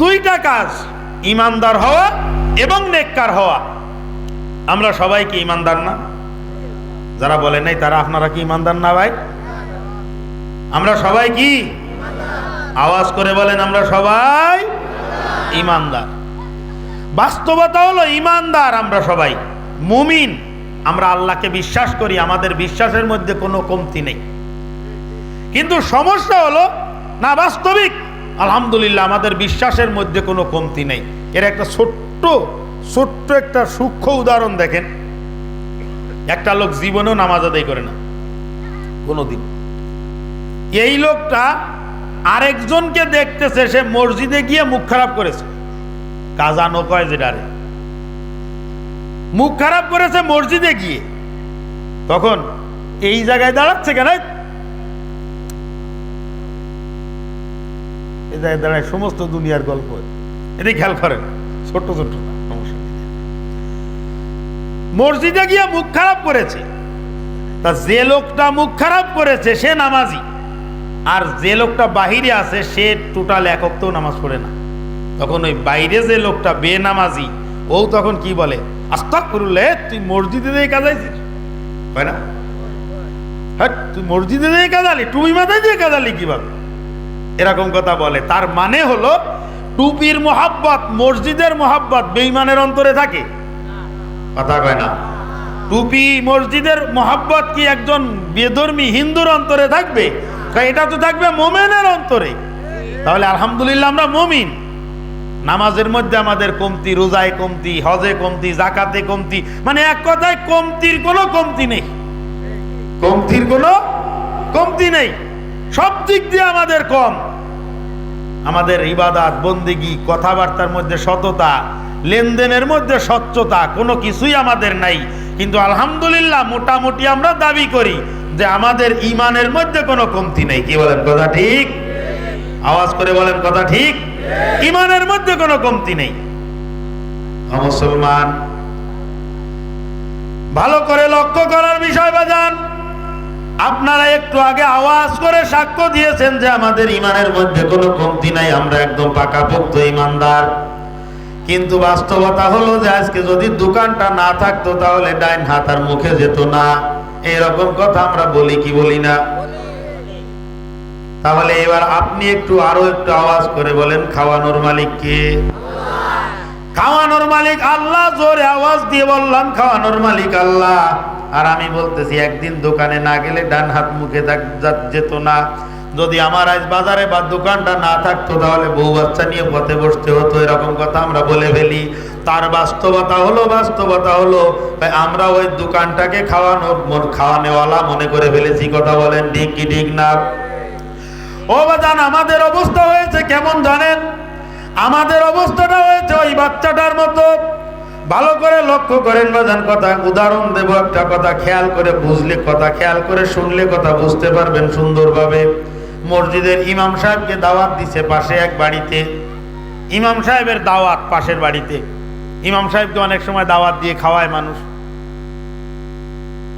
দুইটা কাজ, ইমানদার হওয়া এবং নেককার হওয়া। আমরা সবাই কি ইমানদার না? যারা বলে নাই, তারা আপনারা কি ইমানদার না ভাই? আমরা সবাই কি? আওয়াজ করে বলেন, আমরা সবাই ইমানদার। বাস্তবতা হলো ইমানদার আমরা সবাই, মুমিন। আমরা আল্লাহকে বিশ্বাস করি, আমাদের বিশ্বাসের মধ্যে কোনো কমতি নেই। কিন্তু সমস্যা হলো, না বাস্তবিক আলহামদুলিল্লাহ, আমাদের বিশ্বাসের মধ্যে কোনো কমতি নেই। এর একটা ছোট্ট ছোট্ট একটা সূক্ষ্ম উদাহরণ দেখেন। একটা লোক জীবনেও নামাজ আদায় করে না। কোনোদিন। এই লোকটা আরেকজনকে দেখতেছে, সে মসজিদে গিয়ে মুখ খারাপ করেছে। কাজানো কয় যেটারে মুখ খারাপ করেছে মসজিদে গিয়ে। তখন এই জায়গায় দাঁড়াচ্ছে কেন? এই দাঁড়ায় সমস্ত দুনিয়ার গল্প। এটি খেয়াল করেন, ছোট্ট ছোট্ট মসজিদে গিয়ে মুখ খারাপ করেছে। তা যে লোকটা মুখ খারাপ করেছে, সে নামাজি। আর যে লোকটা বাহিরে আছে, সে টোটাল একক্তও নামাজ পড়ে না। তখন ওই বাইরে যে লোকটা বেনামাজি, ও তখন কি বলে আস্তাক করলে তুই মসজিদে দিয়ে কাজাইছিস হয় না? হ্যাঁ তুই মসজিদে দিয়ে কাজালি টুপি মাথায় দিয়ে কাজালি কীভাবে? এরকম কথা বলে। তার মানে হলো, টুপির মোহাব্বত, মসজিদের মোহাব্বত বেইমানের অন্তরে থাকে। কথা কয় না? টুপি, মসজিদের মোহাব্বত কি একজন বেধর্মী হিন্দুর অন্তরে থাকবে? এটা তো থাকবে মোমেনের অন্তরে। তাহলে আলহামদুলিল্লাহ আমরা মমিন। নামাজের মধ্যে আমাদের কমতি, রোজায় কমতি, হজে কমতি জাকাতে কমতি মানে এক কথায় কমতির কোনো কমতি নেই। কমতির কোনো কমতি নেই। সব দিক দিয়ে আমাদের কম। আমাদের ইবাদাত, বন্দিগি, কথাবার্তার মধ্যে সততা, লেনদেনের মধ্যে স্বচ্ছতা, কোনো কিছুই আমাদের নাই। কিন্তু আলহামদুলিল্লাহ মোটামুটি আমরা দাবি করি যে আমাদের ইমানের মধ্যে কোনো কমতি নেই। কি বলেন কথা ঠিক? আওয়াজ করে বলেন কথা ঠিক? ইমানের মধ্যে কোনো কমতি নেই। মুসলমান, ভালো করে লক্ষ্য করার বিষয় বাজান। আপনারা একটু আগে আওয়াজ করে সাক্ষ্য দিয়েছেন যে আমাদের ইমানের মধ্যে কোনো কমতি নাই, আমরা একদম পাকাপোক্ত ইমানদার। কিন্তু বাস্তবতা হলো যে আজকে যদি দোকানটা না থাকতো তাহলে ডাইন হাত আর মুখে যেত না। এরকম কথা আমরা বলি কি বলি না? তাহলে এবার আপনি একটু আরও একটু আওয়াজ করে বলেন, খাওয়ানোর মালিক কে? খাওয়ানোর মালিক আল্লাহ, জোরে আওয়াজ দিয়ে বললাম, খাওয়ানোর মালিক আল্লাহ। আর আমি বলতেছি, একদিন দোকানে না গেলে ডান হাত মুখে যেত না। যদি আমার আজ বাজারে বা দোকানটা না থাকতো, তাহলে বউ বাচ্চা নিয়ে পথে বসতে হতো। এরকম কথা আমরা বলে ফেলি। তার বাস্তবতা হলো বাস্তবতা হলো, ভাই, আমরা ওই দোকানটাকে খাওয়ানোর মন- খাওয়ানেওয়ালা মনে করে ফেলেছি, কথা বলেন ঠিক কি, ঠিক না? ও বাজান, আমাদের অবস্থা হয়েছে কেমন জানেন? আমাদের অবস্থাটা হয়েছে ওই বাচ্চাটার মতো। ভালো করে লক্ষ্য করেন বাজান কথা, উদাহরণ দেব একটা কথা, খেয়াল করে বুঝলে কথা, খেয়াল করে শুনলে কথা, বুঝতে পারবেন সুন্দরভাবে। মসজিদের ইমাম সাহেবকে দাওয়াত দিছে পাশে এক বাড়িতে। ইমাম সাহেবের দাওয়াত পাশের বাড়িতে। ইমাম সাহেবকে অনেক সময় দাওয়াত দিয়ে খাওয়ায় মানুষ।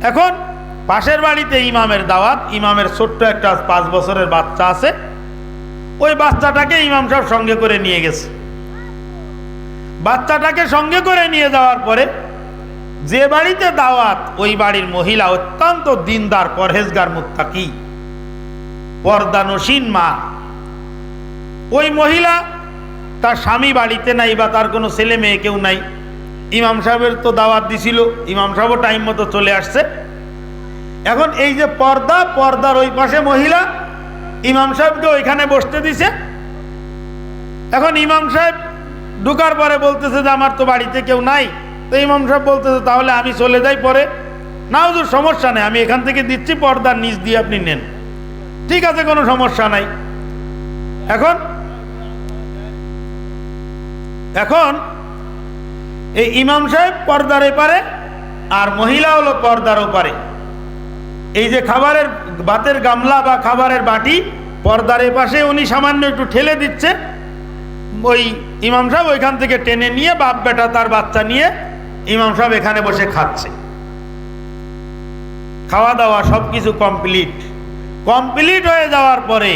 এখন পাশের বাড়িতে ইমামের দাওয়াত, ইমামের ছোট্ট একটা পাঁচ বছরের বাচ্চা আছে। ওই বাচ্চাটাকে ইমাম সাহেব সঙ্গে করে নিয়ে গেছে। বাচ্চাটাকে সঙ্গে করে নিয়ে যাওয়ার পরে যে বাড়িতে দাওয়াত, ওই বাড়ির মহিলা অত্যন্ত দিনদার, পরহেজগার, মুত্তাকি, পর্দানসীন মা। ওই মহিলা তার স্বামী বাড়িতে নাই বা তার কোনো ছেলে মেয়ে কেউ নাই। ইমাম সাহেবের তো দাওয়াত দিছিল, ইমাম সাহেবও টাইম মতো চলে আসছে। এখন এই যে পর্দা, পর্দার ওই পাশে মহিলা ইমাম সাহেবকে ওইখানে বসতে দিছে। এখন ইমাম সাহেব ঢুকার পরে বলতেছে যে, আমার তো বাড়িতে কেউ নাই। তো ইমাম সাহেব বলতেছে, তাহলে আমি চলে যাই পরে। না হুজুর, সমস্যা নেই, আমি এখান থেকে দিচ্ছি, পর্দার নিচ দিয়ে আপনি নেন। ঠিক আছে, কোনো সমস্যা নাই। এখন এখন এই ইমাম সাহেব পর্দার এপারে, আর মহিলা হলো পর্দার ওপারে। এই যে খাবারের, ভাতের গামলা বা খাবারের বাটি পর্দার এপাশে উনি সামান্য একটু ঠেলে দিচ্ছে। ওই ইমাম সাহেব ওইখান থেকে টেনে নিয়ে বাপ বেটা তার বাচ্চা নিয়ে ইমাম সাহেব এখানে বসে খাচ্ছে। খাওয়া দাওয়া সব কিছু কমপ্লিট। কমপ্লিট হয়ে যাওয়ার পরে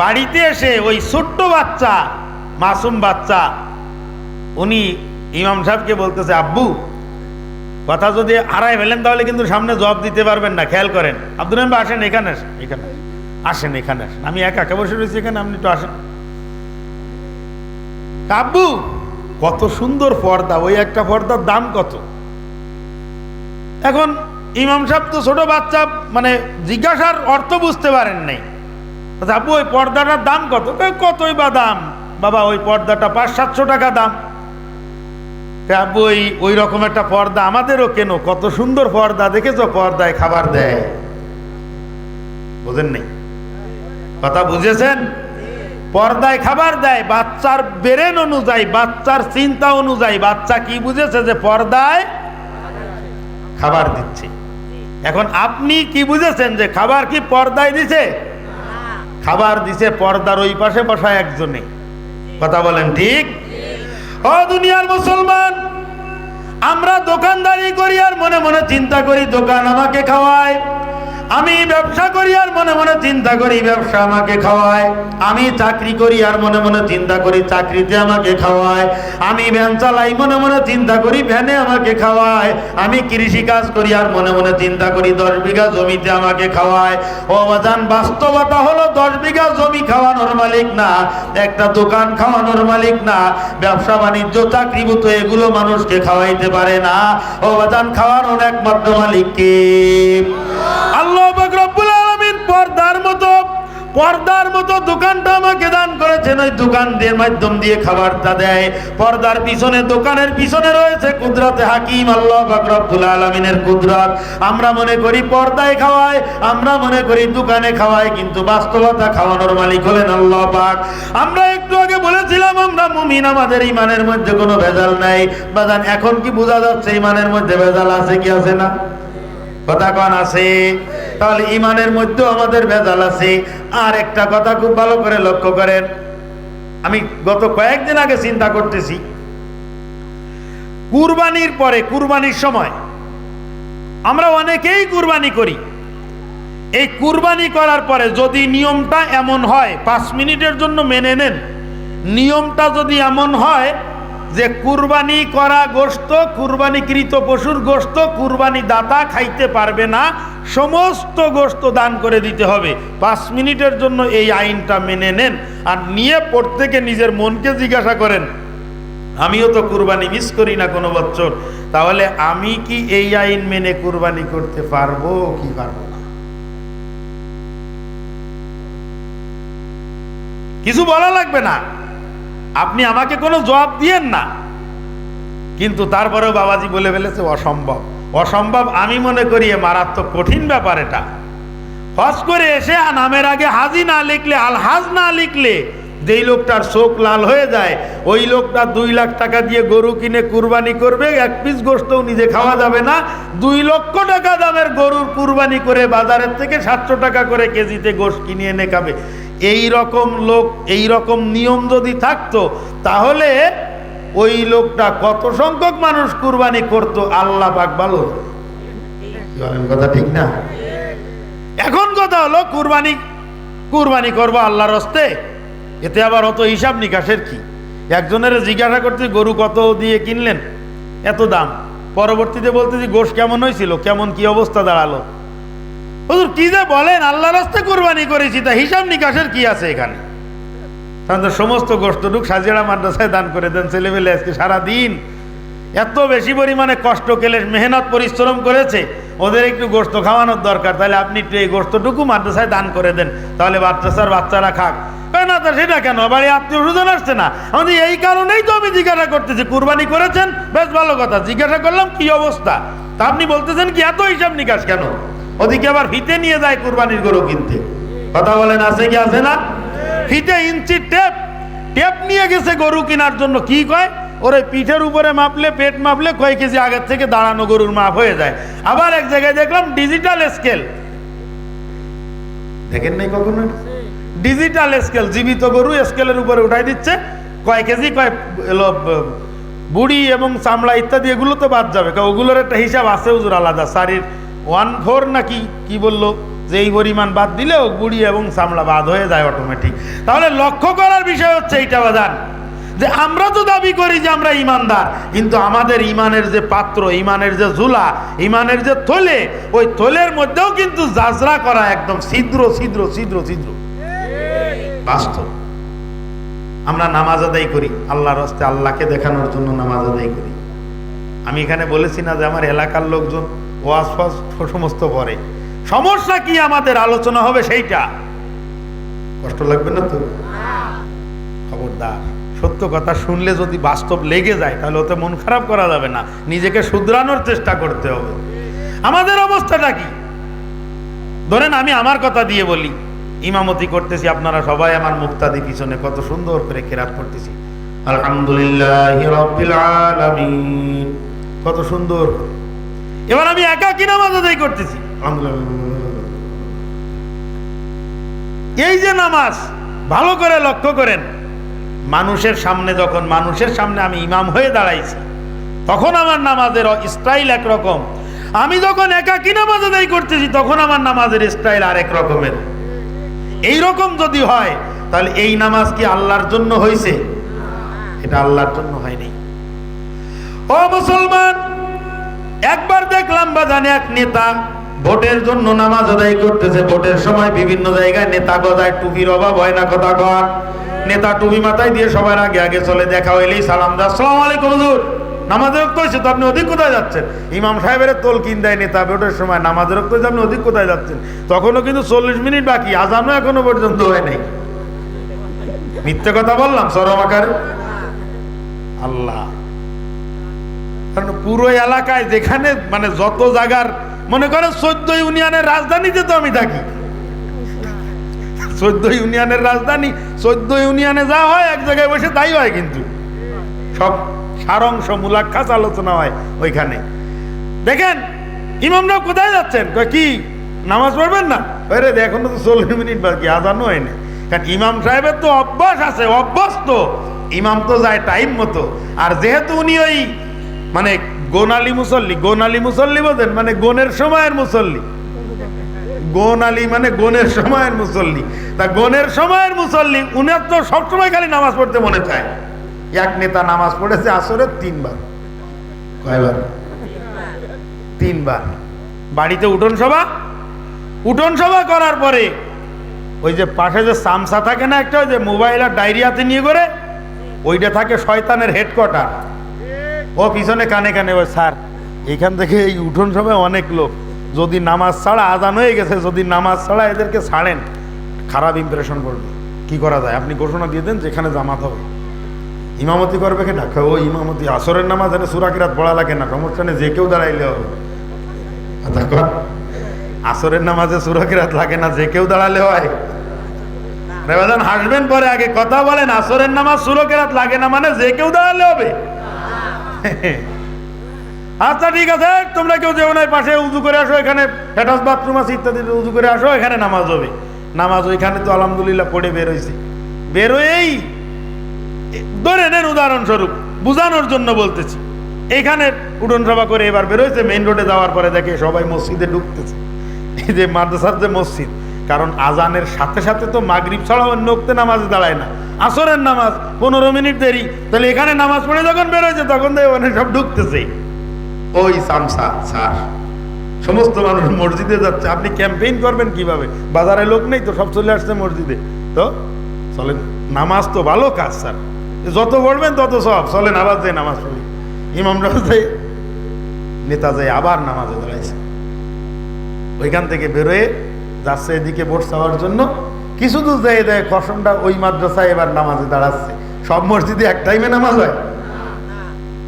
বাড়িতে এসে ওই ছোট্ট বাচ্চা, মাসুম বাচ্চা, উনি ইমাম সাহেবকে বলতেছে, আব্বু, কথা যদি হারাই ফেলেন তাহলে কিন্তু সামনে জবাব দিতে পারবেন না, খেয়াল করেন। আব্দুল আসেন, এখানে এখানে আসেন। এখানে আসেন। আমি একা একা বসে রয়েছি এখানে আপনি একটু আসেন। আব্বু কত সুন্দর পর্দা ওই একটা পর্দার দাম কত? এখন ইমাম সাহেব তো ছোট বাচ্চা মানে জিজ্ঞাসার অর্থ বুঝতে পারেন নাই। আচ্ছা, আব্বু ওই পর্দাটার দাম কত? কতই বা দাম? বাবা ওই পর্দাটা পাঁচ সাতশো টাকা দাম। আব্বু ওই ওই রকম একটা পর্দা আমাদেরও কেন? কত সুন্দর পর্দা দেখেছ? পর্দায় খাবার দেয়। বোঝেন নেই? কথা বুঝেছেন? পর্দায় খাবার দেয়, বাচ্চার বেরেন অনুযায়ী, বাচ্চার চিন্তা অনুযায়ী, বাচ্চা কি বুঝেছে যে পর্দায় খাবার দিচ্ছে? এখন আপনি কি বুঝেছেন যে খাবার কি পর্দায় দিছে? খাবার দিছে পর্দার ওই পাশে বসা একজনে। কথা বলেন ঠিক? ও দুনিয়ার মুসলমান, আমরা দোকানদারি করি আর মনে মনে চিন্তা করি, দোকান আমাকে খাওয়ায়। আমি ব্যবসা করি আর মনে মনে চিন্তা করি ব্যবসা আমাকে খাওয়ায়। আমি চাকরি করি আর মনে মনে চিন্তা করি চাকরিতে আমাকে খাওয়ায়। আমি ভ্যান চালাই, মনে মনে চিন্তা করি ভ্যানে আমাকে খাওয়ায়। আমি কৃষি কাজ করি আর মনে মনে চিন্তা করি দশ বিঘা জমিতে আমাকে খাওয়ায়। ও বাজান, বাস্তবতা হলো দশ বিঘা জমি খাওয়ানোর মালিক না, একটা দোকান খাওয়ানোর মালিক না, ব্যবসা বাণিজ্য চাকরিভূত এগুলো মানুষকে খাওয়াইতে পারে না। ও বাজান, খাওয়ানোর একমাত্র মালিক কে? আল্লাহ পাক রব্বুল পর্দার মতো পর্দার মতো দোকানটা আমাকে দান করেছেন। ওই মাধ্যম দিয়ে খাবারটা দেয়। পর্দার পিছনে, দোকানের পিছনে রয়েছে কুদরতে হাকিম আল্লাহ আলামিনের কুদরত। আমরা মনে করি পর্দায় খাওয়ায়, আমরা মনে করি দোকানে খাওয়ায়, কিন্তু বাস্তবতা খাওয়ানোর মালিক হলেন আল্লাহ পাক। আমরা একটু আগে বলেছিলাম, আমরা মুমিন, আমাদের ইমানের মধ্যে কোনো ভেজাল নাই। বাজান, এখন কি বোঝা যাচ্ছে ইমানের মধ্যে ভেজাল আছে কি আছে না? কথা কন আছে তাহলে ইমানের মধ্যেও আমাদের ভেজাল আছে। আর একটা কথা খুব ভালো করে লক্ষ্য করেন। আমি গত কয়েকদিন আগে চিন্তা করতেছি। কুরবানির পরে, কুরবানির সময় আমরা অনেকেই কুরবানি করি। এই কুরবানি করার পরে যদি নিয়মটা এমন হয়, পাঁচ মিনিটের জন্য মেনে নেন। নিয়মটা যদি এমন হয় যে কুরবানি করা গোস্ত কুরবানিকৃত পশুর গোস্ত কুরবানি দাতা খাইতে পারবে না, সমস্ত গোস্ত দান করে দিতে হবে। পাঁচ মিনিটের জন্য এই আইনটা মেনে নেন আর নিয়ে প্রত্যেকে নিজের মনকে জিজ্ঞাসা করেন, আমিও তো কুরবানি মিস করি না কোনো বছর, তাহলে আমি কি এই আইন মেনে কুরবানি করতে পারব কি পারব না? কিছু বলা লাগবে না। আপনি আমাকে কোনো জবাব দিয়েন না। কিন্তু তারপরেও বাবাজি বলে ফেলেছে, অসম্ভব। অসম্ভব আমি মনে করি এ মারাত্মক কঠিন ব্যাপার এটা। হজ করে এসে আর নামের আগে হাজি না লিখলে, আলহাজ না লিখলে, যেই লোকটার চোখ লাল হয়ে যায়, ওই লোকটা দুই লাখ টাকা দিয়ে গরু কিনে কুরবানি করবে, এক পিস গোস্তও নিজে খাওয়া যাবে না, দুই লক্ষ টাকা দামের গরুর কুরবানি করে বাজারের থেকে সাতশো টাকা করে কেজিতে গোশ কিনে এনে খাবে। এই রকম লোক এই রকম নিয়ম যদি থাকতো, তাহলে ওই লোকটা কত সংখ্যক মানুষ কুরবানি করতো, আল্লাহ পাক ভালো কথা ঠিক না? এখন কথা হলো, কুরবানি কুরবানি করব আল্লাহর হস্তে এতে আবার অত হিসাব নিকাশের কি? একজনের জিজ্ঞাসা করতে, গরু কত দিয়ে কিনলেন? এত দাম। পরবর্তীতে বলতে যে গোশ কেমন হয়েছিল? কেমন কি অবস্থা দাঁড়াল? হুজুর, কি যে বলেন? আল্লাহর হস্তে কুরবানি করেছি, তা হিসাব নিকাশের কি আছে এখানে? তাহলে সমস্ত গোষ্ঠটুক সাজিয়াড়া মাদ্রাসায় দান করে দেন, ছেলেমেলে আজকে সারাদিন এত বেশি পরিমাণে কষ্ট কেলে মেহনত, পরিশ্রম করেছে, ওদের একটু গোস্ত খাওয়ানোর দরকার, তাহলে আপনি একটু এই গোস্তটুকু মাদ্রাসায় দান করে দেন, তাহলে মাদ্রাসার বাচ্চারা খাক। না, তা সেটা কেন? বাড়ি আত্মীয় স্বজন আসছে না? আমাদের এই কারণেই তো আমি জিজ্ঞাসা করতেছি, কুরবানি করেছেন? বেশ ভালো কথা, জিজ্ঞাসা করলাম, কি অবস্থা? তা আপনি বলতেছেন কি, এত হিসাব নিকাশ কেন? ওদিকে আবার ফিতে নিয়ে যায় কুরবানির গরু কিনতে। কথা বলেন, আছে কি, আছে না? ফিতে ইঞ্চি টেপ টেপ নিয়ে গেছে গরু কেনার জন্য। কি কয়? ওর পিঠের উপরে মাপলে, পেট মাপলে কয় কেজি আগের থেকে দাঁড়ানো গরুর মাপ হয়ে যায়। আবার এক জায়গায় দেখলাম ডিজিটাল স্কেল দেখেন নাই কখনো? ডিজিটাল স্কেল জীবিত গরু স্কেলের উপরে উঠাই দিচ্ছে। কয় কেজি, কয় বুড়ি এবং চামড়া ইত্যাদি, এগুলো তো বাদ যাবে। ওগুলোর একটা হিসাব আছে, হুজুর, আলাদা। শাড়ির ওয়ান ফোর নাকি কি বলল? যে এই পরিমাণ বাদ দিলেও গুড়ি এবং চামড়া বাদ হয়ে যায় অটোমেটিক তাহলে লক্ষ্য করার বিষয় হচ্ছে এইটা বাদান যে আমরা তো দাবি করি যে আমরা ইমানদার, কিন্তু আমাদের ইমানের যে পাত্র, ইমানের যে ঝুলা, ইমানের যে থলে, ওই থলের মধ্যেও কিন্তু জাজরা করা একদম ছিদ্র ছিদ্র ছিদ্র ছিদ্র। বাস্তব। আমরা নামাজ আদায় করি, আল্লাহর হস্তে আল্লাহকে দেখানোর জন্য নামাজ আদায় করি। আমি এখানে বলেছি না যে আমার এলাকার লোকজন ওয়াজ ফাজ সমস্ত পরে। সমস্যা কি আমাদের আলোচনা হবে সেইটা? কষ্ট লাগবে না তো? খবরদার। সত্য কথা শুনলে যদি বাস্তব লেগে যায়, তাহলে ওতে মন খারাপ করা যাবে না। নিজেকে শুধরানোর চেষ্টা করতে হবে। আমাদের অবস্থাটা কি? ধরেন আমি আমার কথা দিয়ে বলি, ইমামতি করতেছি, আপনারা সবাই আমার মুক্তাদি পিছনে কত সুন্দর করে কেরাত করতেছি। আলহামদুলিল্লাহ কত সুন্দর। এবার আমি একা কি নামাজ আদায় করতেছি? এই যে নামাজ ভালো করে লক্ষ্য করেন মানুষের সামনে যখন মানুষের সামনে আমি ইমাম হয়ে দাঁড়াইছি তখন আমার নামাজের স্টাইল একরকম। আমি যখন একা একাকি নামাজ আদায় করতেছি তখন আমার নামাজের স্টাইল আরেক রকমের। এই রকম যদি হয় তাহলে এই নামাজ কি আল্লাহর জন্য হয়েছে এটা আল্লাহর জন্য হয়নি ও মুসলমান একবার দেখলাম বাজানে এক নেতা ভোটের জন্য নামাজ আদায় করতেছে, ভোটের সময় বিভিন্ন জায়গায় নেতা গজায়, টুপির অভাব হয় না কথা কর নেতা টুপি মাথায় দিয়ে সবার আগে আগে চলে, দেখা হইলেই সালাম দা আসসালামু আলাইকুম হুজুর। নামাজের রক্ত হয়েছে তো, আপনি অধিক কোথায় যাচ্ছেন? ইমাম সাহেবের তোল কিন দেয় নেতা ভোটের সময়, নামাজের রক্ত হয়েছে আপনি অধিক কোথায় যাচ্ছেন? তখনও কিন্তু চল্লিশ মিনিট বাকি, আজানও এখনও পর্যন্ত হয় নাই। মিথ্যে কথা বললাম, সরম আকারে। আল্লাহ। কারণ পুরো এলাকায় যেখানে মানে যত জায়গার, মনে করেন চোদ্দ ইউনিয়নের রাজধানীতে তো আমি থাকি। চোদ্দ ইউনিয়নের রাজধানী, চোদ্দ ইউনিয়নে যা হয়, এক জায়গায় বসে তাই হয় কিন্তু। সব সারাংশ মূলাক্ষাস আলোচনা হয় ওইখানে। দেখেন ইমামরা কোথায় যাচ্ছেন? কি, নামাজ পড়বেন না? আরে এখন তো চল্লিশ মিনিট বাকি আজানও হয়নি কারণ ইমাম সাহেবের তো অভ্যাস আছে, অভ্যস্ত। ইমাম তো যায় টাইম মতো। আর যেহেতু উনি ওই মানে গোনালি মুসল্লি গোনালি মুসল্লি বোঝেন? মানে গোনের সময়ের মুসল্লি। গোন আলী মানে গোনের সময়ের মুসল্লি। তা গোনের সময়ের মুসল্লি, উনার তো সবসময় খালি নামাজ পড়তে মনে চায়। এক নেতা নামাজ পড়েছে আসরের তিনবার। কয়বার? তিনবার। বাড়িতে উঠোন সভা? উঠোন সভা করার পরে ওই যে পাশে যে সামসা থাকে না একটা, ওই যে মোবাইল আর ডায়রিয়াতে নিয়ে করে, ওইটা থাকে শয়তানের হেডকোয়ার্টার ও পিছনে কানে কানে ওই স্যার এখান থেকে এই উঠোন সভায় অনেক লোক। যদি নামাজ ছাড়া আজান হয়ে গেছে যদি নামাজ ছাড়া এদেরকে ছাড়েন খারাপ ইমপ্রেশন করবে। কি করা যায়? আপনি ঘোষণা দিয়ে দেন যেখানে জামাত হবে। ইমামতি করবে কে ডাকা ও ইমামতি আসরের নামাজ এনে সুরাকিরাত পড়া লাগে না সমস্যা নেই যে কেউ দাঁড়াইলে হবে। আচ্ছা, কর। আসরের নামাজে সুরাকিরাত লাগে না যে কেউ দাঁড়ালে হয়। রেবাজান হাসবেন পরে আগে কথা বলেন আসরের নামাজ সুরকেরাত লাগে না মানে যে কেউ দাঁড়ালে হবে। আচ্ছা ঠিক আছে, তোমরা কেউ যেও নাই পাশে উজু করে আসো, এখানে ফ্যাটাস বাথরুম আছে ইত্যাদি উজু করে আসো, এখানে নামাজ হবে। নামাজ ওইখানে তো আলহামদুলিল্লাহ পড়ে বেরোইছি বেরোয়েই ধরে নেন উদাহরণস্বরূপ, বুঝানোর জন্য বলতেছি। এইখানে উঠোন সভা করে এবার বেরোয়েছে মেইন রোডে যাওয়ার পরে দেখে সবাই মসজিদে ঢুকতেছে। এই যে মাদ্রাসার যে মসজিদ কারণ আজানের সাথে সাথে তো মাগরিব ছাড়া অন্য ওক্তে নামাজে দাঁড়ায় না। আসরের নামাজ, পনেরো মিনিট দেরি। তাহলে এখানে নামাজ পড়ে যখন বেরোয়েছে, তখন তো ওখানে সব ঢুকতেছে। ওই সামসা, স্যার, সমস্ত মানুষ মসজিদে যাচ্ছে। আপনি ক্যাম্পেইন করবেন কীভাবে? বাজারে লোক নেই তো, সব চলে আসছে মসজিদে। তো, চলেন। নামাজ তো ভালো কাজ, স্যার। যত পড়বেন তত সব। চলেন, আবার যে নামাজ পড়ি। ইমামরা যাই নেতা যাই আবার নামাজে দাঁড়াইছে। ওইখান থেকে বেরোয় যাচ্ছে এদিকে ভোট চাওয়ার জন্য। কিছু দূর যায় দেয় কসমটা ওই মাদ্রাসায় এবার নামাজে দাঁড়াচ্ছে। সব মসজিদে এক টাইমে নামাজ হয়।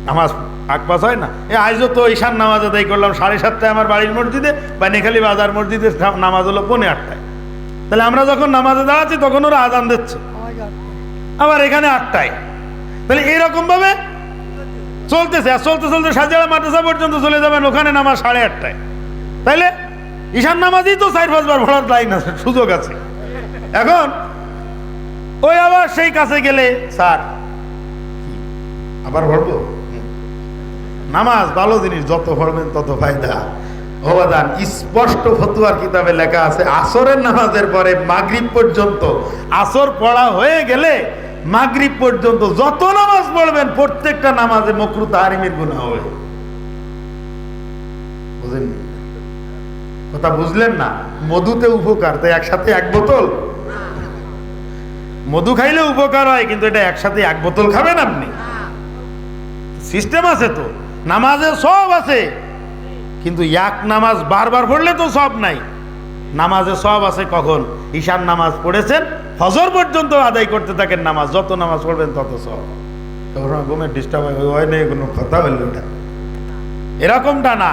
নামাজ আকবাস হয় না। এ আজও তো ঈশান নামাজ আদায় করলাম, সাড়ে সাতটায় আমার বাড়ির মসজিদে, বা নেখালি বাজার মসজিদে নামাজ হলো পৌনে আটটায়। তাহলে আমরা যখন নামাজে দাঁড়াচ্ছি, তখন ওরা আজান দিচ্ছে। আবার এখানে আটটায়। তাহলে এইরকম ভাবে চলতেছে, আর চলতে চলতে সাজারা মাদ্রাসা পর্যন্ত চলে যাবেন, ওখানে নামাজ সাড়ে আটটায়। তাইলে ঈশান নামাজই তো চার পাঁচবার ভরার লাইন আছে, সুযোগ আছে। এখন, ওই আবার সেই কাছে গেলে, স্যার আবার ভরবো নামাজ ভালো জিনিস, যত পড়বেন তত ফায়দা। অবদান, স্পষ্ট ফতুয়ার কিতাবে লেখা আছে, আসরের নামাজের পরে মাগরিব পর্যন্ত, আসর পড়া হয়ে গেলে মাগরিব পর্যন্ত যত নামাজ পড়বেন, প্রত্যেকটা নামাজে মকরু তাহারিমের গুণা হবে। বুঝলেন কথা বুঝলেন না? মধুতে উপকার, তাই একসাথে এক বোতল? মধু খাইলে উপকার হয়, কিন্তু এটা একসাথে এক বোতল খাবেন আপনি। সিস্টেম আছে তো, নামাজে সব আছে। কিন্তু এক নামাজ বারবার পড়লে তো সব নাই। নামাজে সব আছে কখন? ঈশান নামাজ পড়েছেন, ফজর পর্যন্ত আদায় করতে থাকেন নামাজ, যত নামাজ পড়বেন তত সব। তখন ঘুমের ডিস্টার্ব হয় হয় না কোনো কথা হইল এরকমটা না।